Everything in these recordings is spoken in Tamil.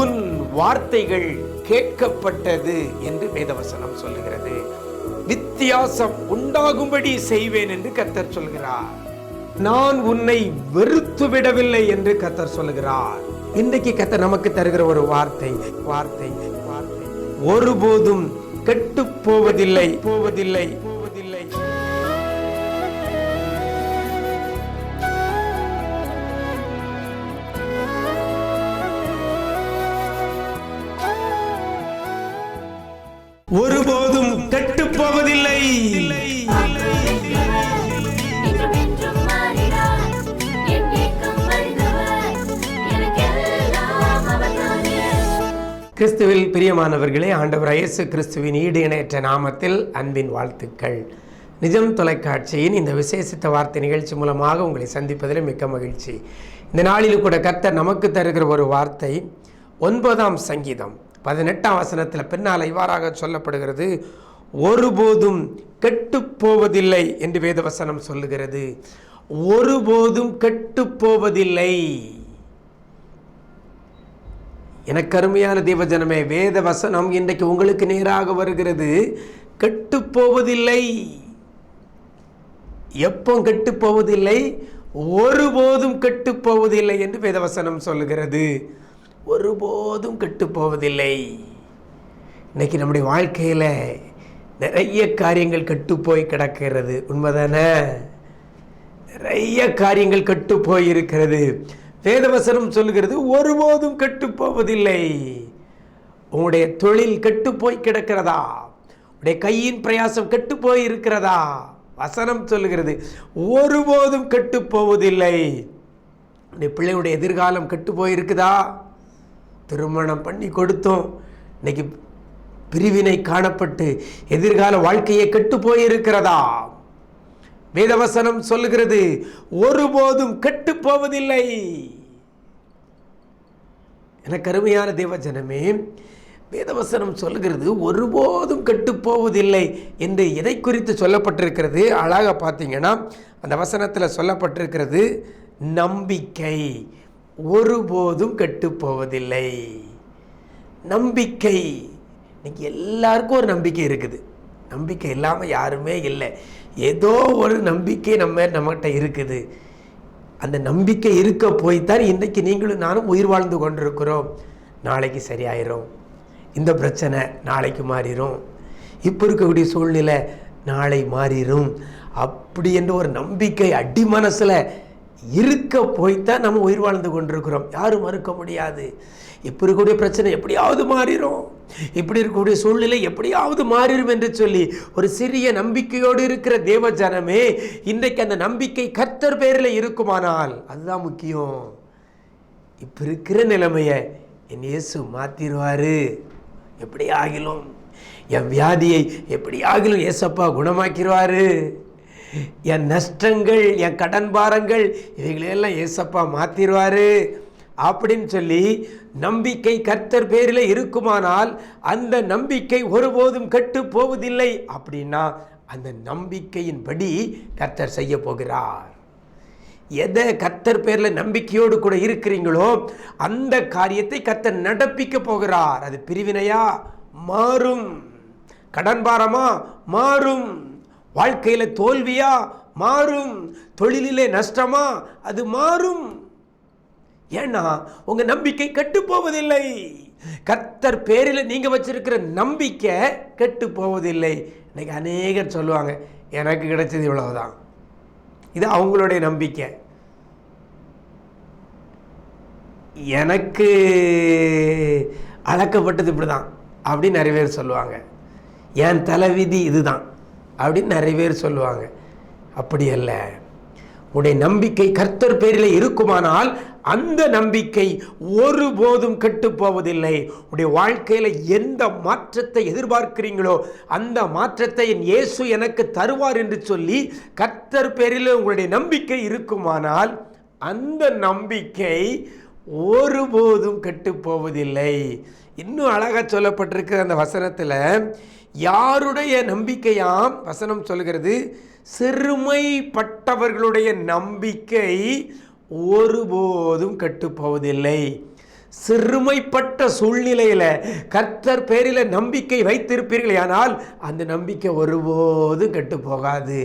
உன் வார்த்தைகள் கேட்கப்பட்டது என்று வேதவசனம் சொல்லுகிறது. வித்தியாசம் உண்டாகும்படி செய்வேன் என்று கத்தர் சொல்கிறார். நான் உன்னை வெறுத்து விடவில்லை என்று கத்தர் சொல்லுகிறார். இன்றைக்கு கத்தர் நமக்கு தருகிற ஒரு வார்த்தை வார்த்தை வார்த்தை. ஒருபோதும் கெட்டு போவதில்லை போவதில்லை. கிறிஸ்துவில் பிரியமானவர்களே ஆண்டவர் இயேசு கிறிஸ்துவின் ஈடு இணையற்ற நாமத்தில் அன்பின் வாழ்த்துக்கள். நிஜம் தொலைக்காட்சியின் இந்த விசேஷித்த வார்த்தை நிகழ்ச்சி மூலமாக உங்களை சந்திப்பதில் மிக்க மகிழ்ச்சி. இந்த நாளில் கூட கர்த்தர் நமக்கு தருகிற ஒரு வார்த்தை ஒன்பதாம் சங்கீதம் பதினெட்டாம் வசனத்தில் பின்னால் இவ்வாறாக சொல்லப்படுகிறது ஒருபோதும் கெட்டு போவதில்லை என்று வேதவசனம் சொல்லுகிறது. ஒருபோதும் கெட்டு போவதில்லை எனக்கு அருமையான தேவஜனமே வேத வசனம் இன்றைக்கு உங்களுக்கு நேராக வருகிறது. கெட்டு போவதில்லை எப்போ கெட்டு போவதில்லை ஒருபோதும் கெட்டு போவதில்லை என்று வேதவசனம் சொல்லுகிறது. ஒருபோதும் கெட்டு போவதில்லை இன்னைக்கு நம்முடைய வாழ்க்கையில் நிறைய காரியங்கள் கெட்டு போய் கிடக்கிறது. உண்மைதானே? நிறைய காரியங்கள் கெட்டு போய் இருக்கிறது வேதவசனம் சொல்லுகிறது ஒருபோதும் கெட்டு போவதில்லை உங்களுடைய தொழில் கெட்டு போய் கிடக்கிறதா? உடைய கையின் பிரயாசம் கெட்டு போய் இருக்கிறதா? வசனம் சொல்லுகிறது ஒருபோதும் கெட்டு போவதில்லை உடைய பிள்ளையுடைய எதிர்காலம் கெட்டு போயிருக்குதா திருமணம் பண்ணி கொடுத்தோம். இன்னைக்கு பிரிவினை காணப்பட்டு எதிர்கால வாழ்க்கையை கெட்டு போயிருக்கிறதா வேதவசனம் சொல்லுகிறது ஒருபோதும் கெட்டு போவதில்லை எனக்கு அருமையான தேவஜனமே வேதவசனம் சொல்கிறது ஒருபோதும் கெட்டுப்போவதில்லை என்று எதை குறித்து சொல்லப்பட்டிருக்கிறது? அழகாக பார்த்தீங்கன்னா அந்த வசனத்தில் சொல்லப்பட்டிருக்கிறது நம்பிக்கை ஒருபோதும் கெட்டுப்போவதில்லை. நம்பிக்கை. இன்னைக்கு எல்லாருக்கும் ஒரு நம்பிக்கை இருக்குது. நம்பிக்கை இல்லாமல் யாருமே இல்லை. ஏதோ ஒரு நம்பிக்கை நம்ம நம்மகிட்ட இருக்குது. அந்த நம்பிக்கை இருக்க போய்த்தான் இன்றைக்கு நீங்களும் நானும் உயிர் வாழ்ந்து கொண்டிருக்கிறோம். நாளைக்கு சரியாயிரும். இந்த பிரச்சனை நாளைக்கு மாறிடும் இப்போ இருக்கக்கூடிய சூழ்நிலை நாளை மாறிடும் அப்படி என்ற ஒரு நம்பிக்கை அடி மனசில் இருக்க போய்த்தான் நம்ம உயிர் வாழ்ந்து கொண்டிருக்கிறோம். யாரும் மறுக்க முடியாது. இப்போ இருக்கக்கூடிய பிரச்சனை எப்படியாவது மாறிடும் இப்படி இருக்கக்கூடிய சூழ்நிலை எப்படியாவது மாறிடும் என்று சொல்லி ஒரு சிறிய நம்பிக்கையோடு இருக்கிற தேவ ஜனமே இன்றைக்கு அந்த நம்பிக்கை கர்த்தர் பேரில் இருக்குமானால் அதுதான் முக்கியம். இப்போ இருக்கிற நிலைமையை என் இயேசு மாற்றிடுவார் எப்படி ஆகிலும் என் வியாதியை எப்படி ஆகிலும் ஏசப்பா குணமாக்கிடுவார் என் நஷ்டங்கள் என் கடன் பாரங்கள் இவைகளையெல்லாம் ஏசப்பா மாற்றிடுவார் அப்படின்னு சொல்லி நம்பிக்கை கர்த்தர் பேரில் இருக்குமானால் அந்த நம்பிக்கை ஒருபோதும் கெட்டு போவதில்லை அப்படின்னா அந்த நம்பிக்கையின்படி கர்த்தர் செய்ய போகிறார். எதை கர்த்தர் பேரில் நம்பிக்கையோடு கூட இருக்கிறீங்களோ அந்த காரியத்தை கர்த்தர் நடப்பிக்க போகிறார். அது பிரிவினையா? மாறும். கடன் பாரமா? மாறும். வாழ்க்கையில் தோல்வியா? மாறும். தொழிலிலே நஷ்டமா? அது மாறும். ஏன்னா உங்க நம்பிக்கை கெட்டு போவதில்லை கர்த்தர் பேரில் நீங்க வச்சிருக்கிற நம்பிக்கை கெட்டு போவதில்லை இன்னைக்கு அநேகர் சொல்லுவாங்க எனக்கு கிடைச்சது இவ்வளவுதான். இது அவங்களுடைய நம்பிக்கை. எனக்கு அளக்கப்பட்டது இப்படி தான் அப்படின்னு நிறைய பேர் சொல்லுவாங்க. என் தலைவிதி இதுதான் அப்படின்னு நிறைய பேர் சொல்லுவாங்க. அப்படி அல்ல. உடைய நம்பிக்கை கர்த்தர் பேரில் இருக்குமானால் அந்த நம்பிக்கை ஒருபோதும் கெட்டு போவதில்லை உடைய வாழ்க்கையில் எந்த மாற்றத்தை எதிர்பார்க்கிறீங்களோ அந்த மாற்றத்தை என் இயேசு எனக்கு தருவார் என்று சொல்லி கர்த்தர் பேரில் உங்களுடைய நம்பிக்கை இருக்குமானால் அந்த நம்பிக்கை ஒருபோதும் கெட்டு போவதில்லை இன்னும் அழகாக சொல்லப்பட்டிருக்கிற அந்த வசனத்தில் யாருடைய நம்பிக்கையாம் வசனம் சொல்கிறது சிறுமைப்பட்டவர்களுடைய நம்பிக்கை ஒருபோதும் கட்டுப்போவதில்லை. சிறுமைப்பட்ட சூழ்நிலையில் கர்த்தர் பேரில் நம்பிக்கை வைத்திருப்பீர்கள் ஆனால் அந்த நம்பிக்கை ஒருபோதும் கெட்டு போகாது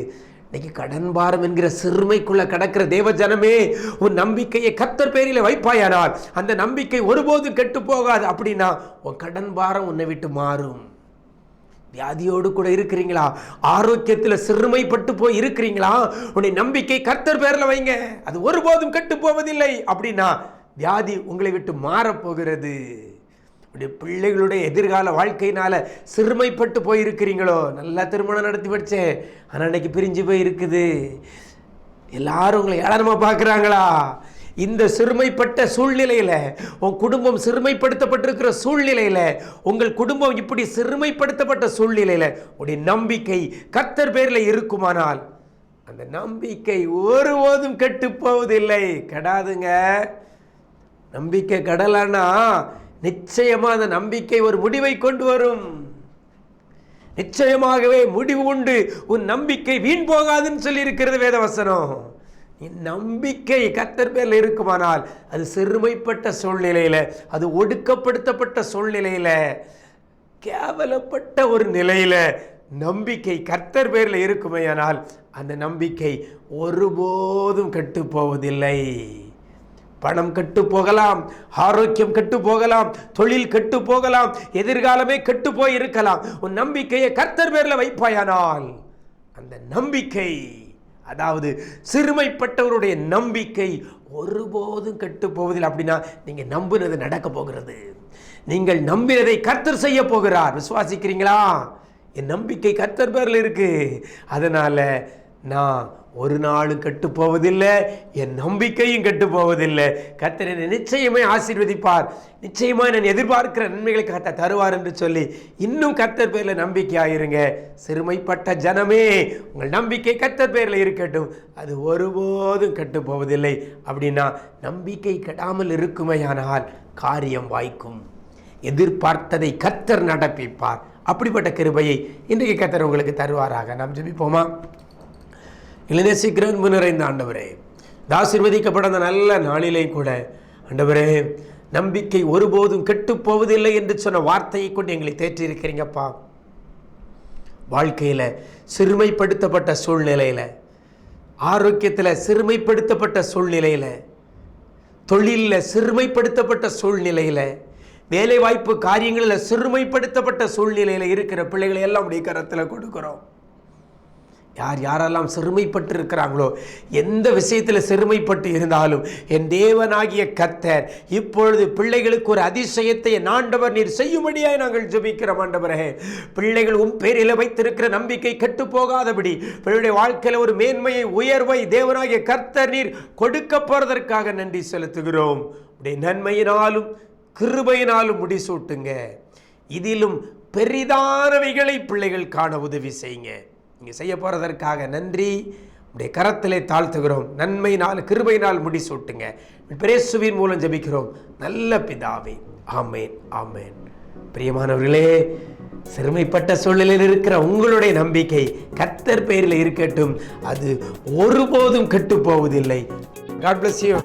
இன்னைக்கு கடன் பாரம் என்கிற சிறுமைக்குள்ள கடக்கிற தேவ ஜனமே உன் நம்பிக்கையை கர்த்தர் பேரில் வைப்பாயானால் அந்த நம்பிக்கை ஒருபோதும் கெட்டு போகாது அப்படின்னா உன் கடன் பாரம் உன்னை விட்டு மாறும். வியாதியோடு கூட இருக்கிறீங்களா? ஆரோக்கியத்தில் சிறுமைப்பட்டு போய் இருக்கிறீங்களா? உன்னை நம்பிக்கை கர்த்தர் பேரில் வைங்க. அது ஒருபோதும் கெட்டு போவதில்லை. அப்படின்னா வியாதி உங்களை விட்டு மாறப்போகிறது உடைய பிள்ளைகளுடைய எதிர்கால வாழ்க்கையினால சிறுமைப்பட்டு போயிருக்கிறீங்களோ நல்லா திருமணம் நடத்தி படித்தேன் ஆனால் அன்னைக்கு பிரிஞ்சு போய் இருக்குது. எல்லாரும் உங்களை ஏளனமாக பார்க்குறாங்களா? இந்த சிறுமைப்பட்ட சூழ்நிலையில் உன் குடும்பம் சிறுமைப்படுத்தப்பட்டிருக்கிற சூழ்நிலையில் உங்கள் குடும்பம் இப்படி சிறுமைப்படுத்தப்பட்ட சூழ்நிலையில் உடைய நம்பிக்கை கத்தர் பேரில் இருக்குமானால் அந்த நம்பிக்கை ஒருபோதும் கெட்டு போவதில்லை. கெடாதுங்க. நம்பிக்கை கடலானா நிச்சயமாக அந்த நம்பிக்கை ஒரு முடிவை கொண்டு வரும். நிச்சயமாகவே முடிவு உண்டு. உன் நம்பிக்கை வீண் போகாதுன்னு சொல்லி இருக்கிறது வேதவசனம். நம்பிக்கை கத்தர் பேரில் இருக்குமானால் அது சிறுமைப்பட்ட சூழ்நிலையில் அது ஒடுக்கப்படுத்தப்பட்ட சூழ்நிலையில் கேவலப்பட்ட ஒரு நிலையில் நம்பிக்கை கர்த்தர் பேரில் இருக்குமேயானால் அந்த நம்பிக்கை ஒருபோதும் கெட்டு போவதில்லை பணம் கெட்டு போகலாம் ஆரோக்கியம் கெட்டு போகலாம் தொழில் கெட்டு போகலாம் எதிர்காலமே கெட்டு போய் இருக்கலாம் உன் நம்பிக்கையை கர்த்தர் பேரில் வைப்பாயானால் அந்த நம்பிக்கை அதாவது சிறுமைப்பட்டவருடைய நம்பிக்கை ஒருபோதும் கெட்டுப்போவதில்லை அப்படின்னா நீங்கள் நம்பினது நடக்க போகிறது. நீங்கள் நம்பினதை கர்த்தர் செய்ய போகிறார். விசுவாசிக்கிறீங்களா? என் நம்பிக்கை கர்த்தர் பேரில் இருக்கு. அதனால் நான் ஒரு நாளும் கெட்டு போவதில்லை என் நம்பிக்கையும் கெட்டு போவதில்லை கர்த்தர் என்னை நிச்சயமே ஆசீர்வதிப்பார். நிச்சயமா நான் எதிர்பார்க்கிற நன்மைகளை கர்த்தர் தருவார் என்று சொல்லி இன்னும் கர்த்தர் பேரில் நம்பிக்கையாயிருங்க. சிறுமைப்பட்ட ஜனமே உங்கள் நம்பிக்கை கத்தர் பேரில் இருக்கட்டும். அது ஒருபோதும் கெட்டு போவதில்லை அப்படின்னா நம்பிக்கை கெடாமல் இருக்குமையானால் காரியம் வாய்க்கும். எதிர்பார்த்ததை கர்த்தர் நடப்பிப்பார். அப்படிப்பட்ட கிருபையை இன்றைக்கு கத்தர் உங்களுக்கு தருவாராக. நாம் ஜெபிப்போமா? இளநேசிக்கிற அன்பு நிறைந்த ஆண்டவரே. தாசிர்வதிக்கப்பட்ட அந்த நல்ல நாளிலே கூட ஆண்டவரே நம்பிக்கை ஒருபோதும் கெட்டுப்போவதில்லை என்று சொன்ன வார்த்தையை கொண்டு எங்களை தேற்றியிருக்கிறீங்கப்பா வாழ்க்கையில் சிறுமைப்படுத்தப்பட்ட சூழ்நிலையில் ஆரோக்கியத்தில் சிறுமைப்படுத்தப்பட்ட சூழ்நிலையில் தொழிலில் சிறுமைப்படுத்தப்பட்ட சூழ்நிலையில் வேலைவாய்ப்பு காரியங்களில் சிறுமைப்படுத்தப்பட்ட சூழ்நிலையில் இருக்கிற பிள்ளைகளை எல்லாம் உடைய கரத்தில் கொடுக்குறோம். யார் யாரெல்லாம் சிறுமைப்பட்டு இருக்கிறாங்களோ எந்த விஷயத்தில் சிறுமைப்பட்டு இருந்தாலும் என் தேவனாகிய கர்த்தர் இப்பொழுது பிள்ளைகளுக்கு ஒரு அதிசயத்தை ஆண்டவர் நீர் செய்யும்படியாய் நாங்கள் ஜபிக்கிற ஆண்டவரே. பிள்ளைகள் உன் பேரில் வைத்திருக்கிற நம்பிக்கை கெட்டு போகாதபடி பிள்ளைகளுடைய வாழ்க்கையில் ஒரு மேன்மையை உயர்வை தேவனாகிய கர்த்தர் நீர் கொடுக்க போகிறதற்காக நன்றி செலுத்துகிறோம். உடைய நன்மையினாலும் கிருபையினாலும் முடிசூட்டுங்க. இதிலும் பெரிதானவைகளை பிள்ளைகள் காண உதவி செய்யுங்க. நீங்கள் செய்ய போகிறதற்காக நன்றி. உடைய கரத்திலே தாழ்த்துகிறோம். நன்மையினால் முடி முடிசூட்டுங்க. பிரேசுவின் மூலம் ஜெபிக்கிறோம். நல்ல பிதாவே ஆமேன் ஆமேன். பிரியமானவர்களே சிறுமைப்பட்ட சூழ்நிலையில் இருக்கிற உங்களுடைய நம்பிக்கை கத்தர் பெயரில் இருக்கட்டும். அது ஒருபோதும் கெட்டு போவதில்லை. God bless you